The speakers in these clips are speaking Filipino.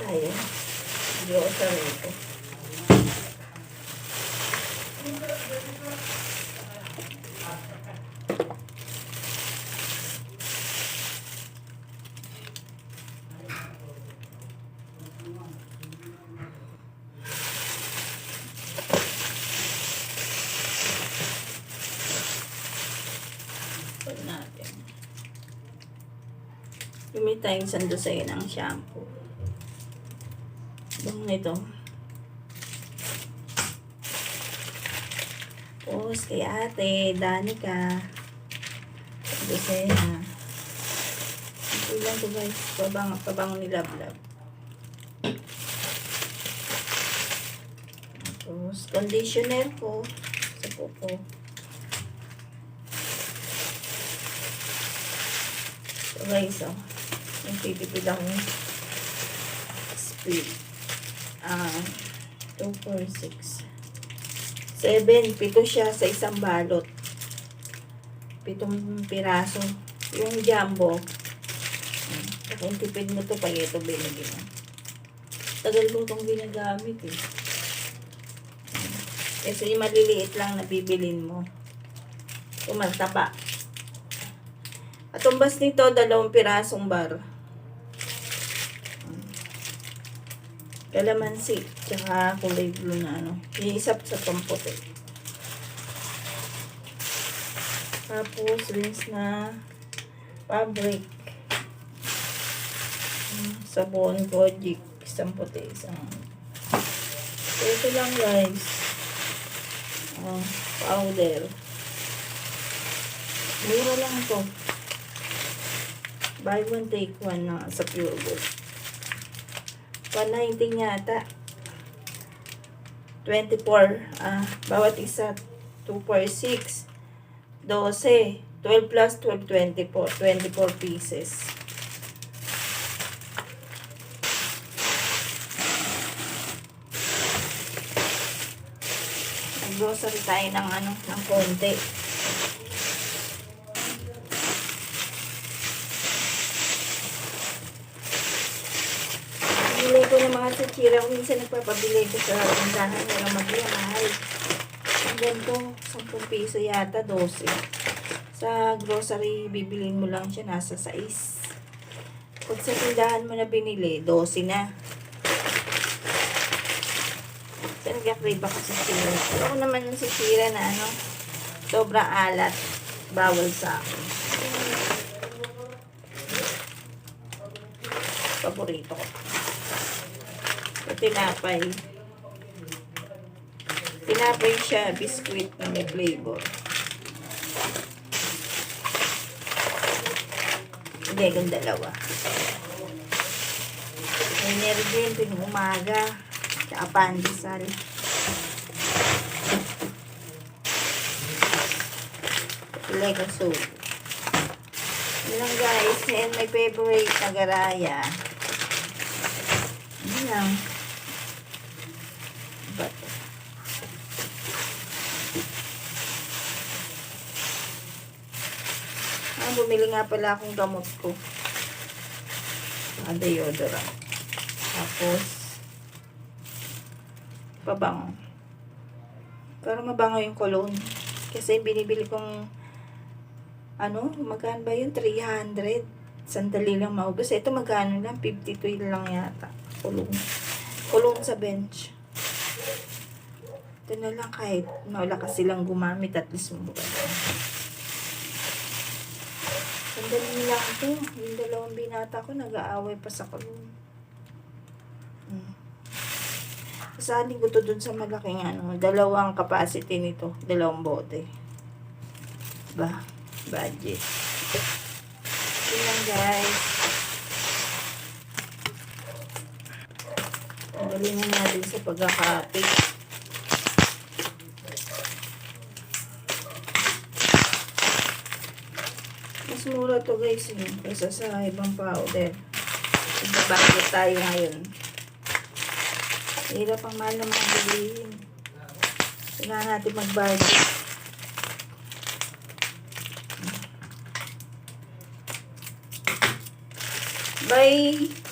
tayo. Grocery ko. Pag natin. Bumili tayong sando sa'yo ng shampoo. Bang nito. Tapos kay ate, Danica. Sando sa'yo na. Ito lang to guys. Pabang, pabang ni Love Love. Tapos conditioner ko sa kuko. So guys, oh. Nagtitipid akong speed. Ah, 2, 4, 6. 7. Pito siya sa isang balot. Pitong piraso. Yung jumbo. Kung tipid mo to, pag ito binigyan mo. Tagal ko itong ginagamit eh. Kasi yung maliliit lang na bibilin mo. Kumaltaba. At tumbas nito, dalawang pirasong bar. Kalamansi, tsaka kulay blue na ano. Iisap sa pamputi. Tapos, rinse na fabric. Hmm, Sabon, kojic, isang puti, isang... So, ito lang guys. Ah, powder. Mura lang to. Buy one, take one na sa Pure Gold. 119 yata. 24. Ah, bawat isa. 2 for 6. 12. 12 plus 12, 24. 24 pieces. Grocery tayo ng ano, ng konti. Sachira. Minsan nagpapabili ko sa tindahan nila magmahal. Ang ganito, 10 piso yata, 12. Sa grocery, bibilin mo lang siya, nasa 6. Pag sa tindahan mo na binili, 12 na. Sa nagka-crave ako sa sira. Pero ako naman yung sira na ano, sobrang alat. Bawal sa akin. Paborito ko. Tinapay. Tinapay siya, biskuit na may flavor. Hindi, kung dalawa. May nervin, tuwing umaga. Tsaka pandesal. Lego soup. Yun lang guys. And my favorite na garaya. Yun lang. Ah, bumili nga pala akong gamot ko. Ah, deodorant. Tapos, pabango. Para mabango yung cologne. Kasi binibili kong, ano, magkano ba yun? 300. Sandali lang maubos. Ito magkano lang? 52 lang yata. Kulong. Kulong sa bench. Ito na lang kahit malakas silang gumamit at least mababa. Sandali lang ito. Yung dalawang binata ko nag-aaway pa sa kulong. Hmm. Sasali ko to dun sa malaking ano, dalawang capacity nito, dalawang bote. Ba, budget. Yun lang guys. Tanggalin na natin sa pagkakapit. Mas mura to guys yun, kaysa sa ibang powder. Ibabakit tayo ngayon. Hirap ang mahal ng mga bilihin. Kailangan natin mag-budget. By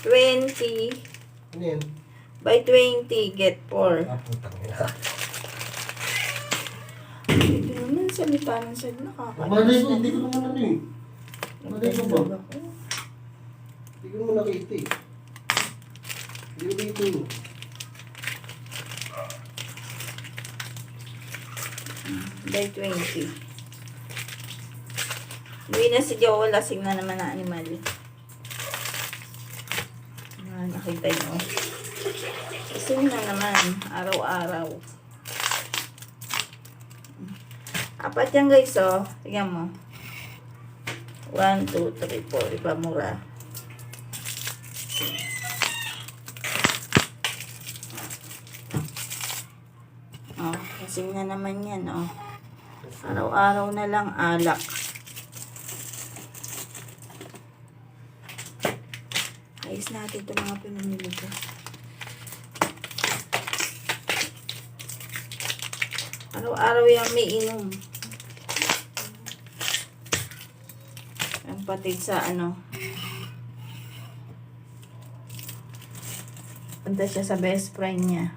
20, Ano? Buy 20, get 4. Ah, putang ina. Ito naman, salita ng salita. Nakakainis. Malay ko, hindi ko naman ano eh. Malay ko ba? Hindi ko naman nakita eh. Hindi ko dito eh. Buy 20. Uwi na si Joel, lasing na naman na animal. Ah, nakita nyo. Lasing na naman, araw-araw. Apat yan guys, oh. Tingnan mo. 1, 2, 3, 4. Iba mura. Oh, lasing na naman yan, oh. Araw-araw na lang alak. Ayos natin itong mga pinamili ko. Araw-araw yung may inom. Patid sa ano. Punta siya sa best friend niya.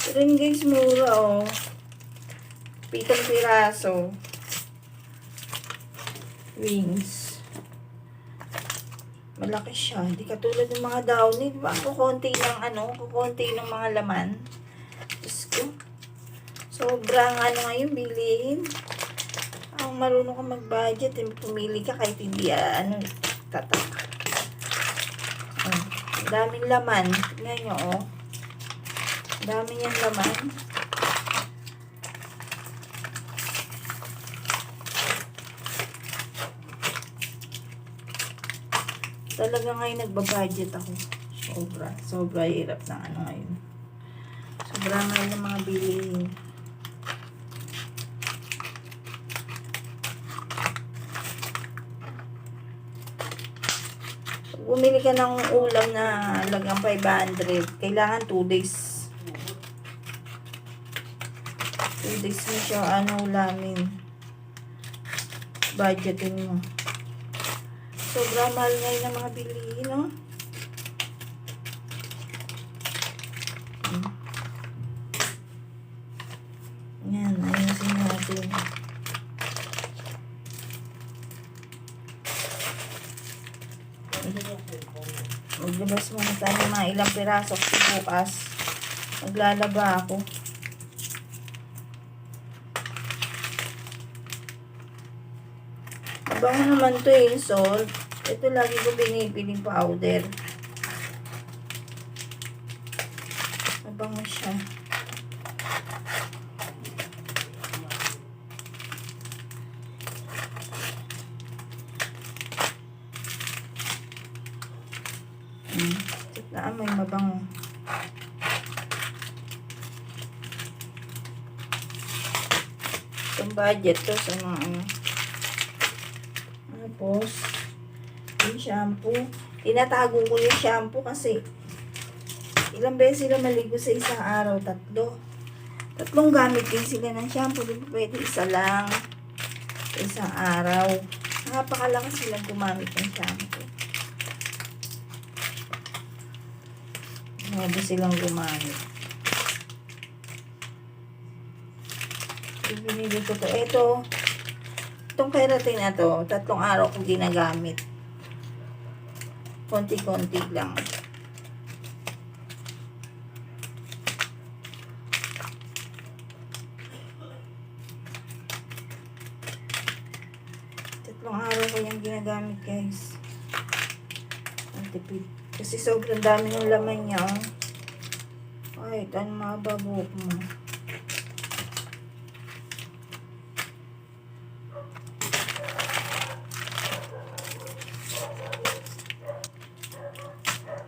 Pero yun guys, mura oh. Pitong piraso. Wings. Malaki siya. Hindi katulad ng mga downy. Di ba? Kukunti ng ano, kukunti ng mga laman. Sobrang ano ngayon, bilihin. Ang marunong ka mag-budget, eh, pumili ka kahit hindi ah, ano, tatak. Oh, ang daming laman. Tingnan nyo, oh. Dami niyang laman. Talaga ngayon nagbabudget ako. Sobra. Sobra hirap ng ano ngayon. Sobra ngayon ng mga bilihin. Bumili ka ng ulam na lagang 500, kailangan 2 days. 2 days mo siya ano ulamin. Budgetin mo. Sobrang mahal ngayon ng mga bilihin, no? Hmm. Yan, ayusin natin. Maglabas muna tayo mga ilang piraso kasi bukas. Maglalaba ako. Bango naman to eh, salt. Ito lagi ko binibiling powder. Mabango siya. Hmm. Na amoy mabango. Itong budget to sa mga ano. Tapos, yung shampoo. Tinatago ko yung shampoo kasi ilang beses sila maligo sa isang araw? Tatlo. Tatlong gamit din sila ng shampoo. Di pwede isa lang sa isang araw? Napakalakas silang gumamit ng shampoo. Grabe silang gumamit. Ibinili ko to. Ito, Itong keratin na to, tatlong araw kong ginagamit. Konti-konti lang. Tatlong araw ko yung ginagamit guys. Ang tipid. Kasi sobrang dami ng laman niya. oh. Ay, tan mababuhok mo.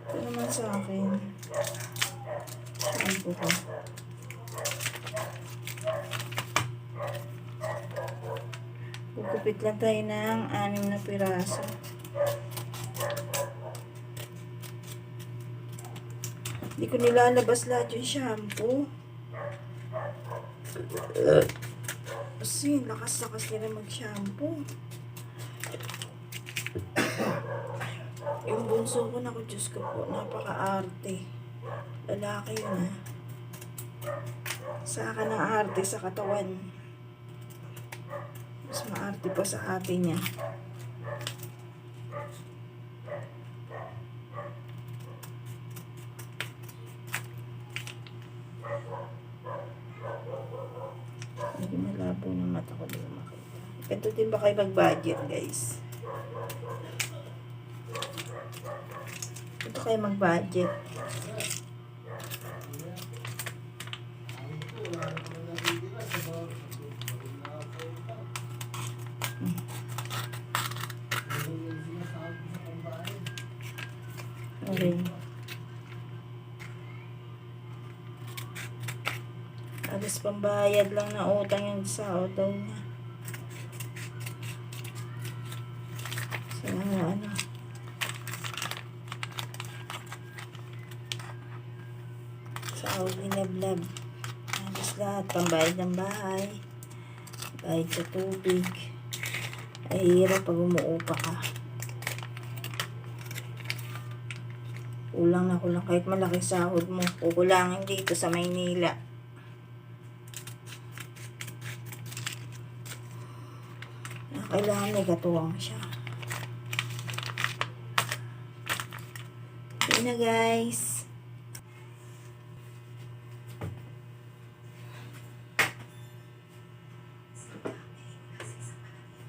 Ito naman sa akin. Shampoo ko. Gugupit lang tayo ng anim na piraso. Hindi ko nilalabas lahat yung shampoo. Kasi lakas-lakas nila mag-shampoo. Yung bunso ko, naku, Diyos ko po, napaka-arte. Lalaki yun, ha. Sa akin ang arte sa katawan. Mas maarte pa sa ate niya. Hindi malabo ng mata ko din makita. Ito din ba kayo mag-budget, guys? Ito kayo mag-budget. Okay. Alas pambayad lang na utang yung sa auto niya. Sa mga ano. Sa Audi vlog. Alas lahat. Pambayad ng bahay. Bayad sa tubig. Ay hirap pag umuupa ka. Kulang na kulang kahit malaki sahod mo. Kukulangin dito sa Maynila. Kailangan may katuwang siya. Okay na guys.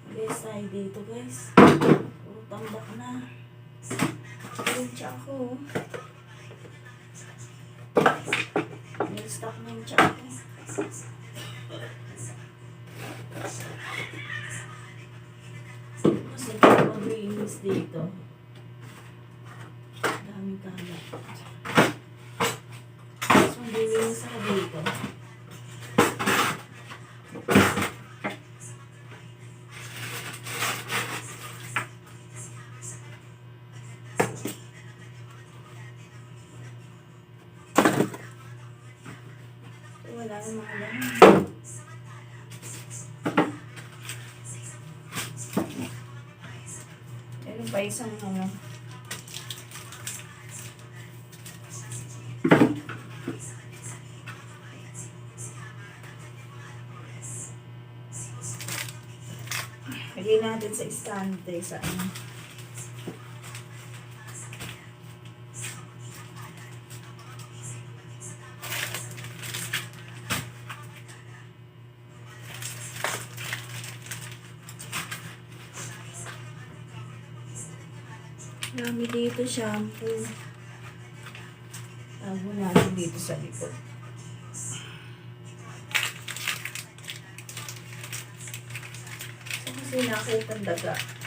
Guys, tayo dito guys. Puro tambak na. Yung tiyak ko. Nil-stock na yung tiyak maglinis dito. Daming kalat. Tapos maglinis ako dito. Wala na mga pa isang ano. Lagay natin sa istante sa ano. Dito shampoo. Tago natin dito sa likod. So, kasi nakita ang daga.